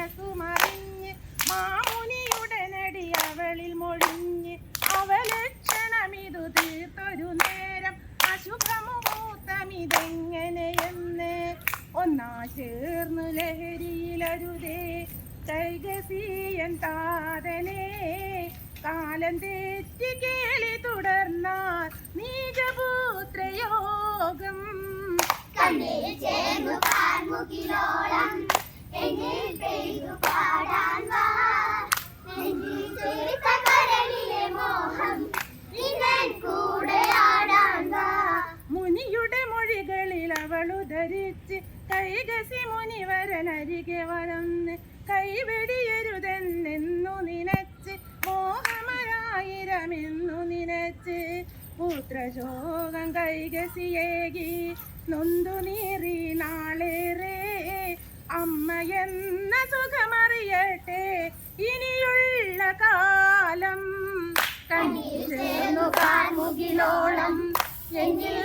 മനസ്സുമറിഞ്ഞ് മാമുനിയുടനടി അവളിൽ മൊഴിഞ്ഞ് അവലക്ഷണമിതു തീർത്തൊരു നേരം അശുഭമുഹൂർത്തമിതെങ്ങനെയെന്ന് ഒന്നാ ചേർന്നു ലഹരിയിലരുതേ. കൈകസീയൻ താതനെ കാലം തെറ്റി കേളി തുടർന്നാൽ നീജപുത്രയോഗം കണ്ണിൽ ചേർന്നു കാർമുകിലോളം മുനിയുടെ അവളു ധരിച്ച് കൈകസി മുനിവരനരികെ വളർന്ന് കൈവെടിയരുതെന്നു നിനച്ച് മോഹമരായിരമെന്നു നിനച്ച് പുത്രശോകം കൈകസിയേകി നൊന്തു നീറി നാളേറെ അമ്മ എന്ന സുഖമറിയട്ടെ ഇനിയുള്ള കാലം. കണ്ണീർ ചേർന്നു എങ്കിൽ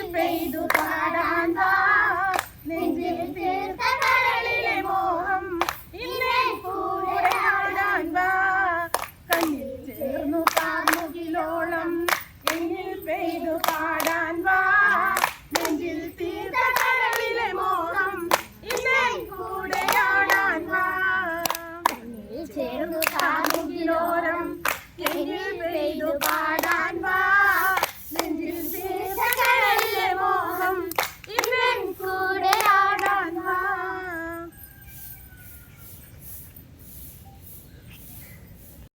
ചേരുന്നു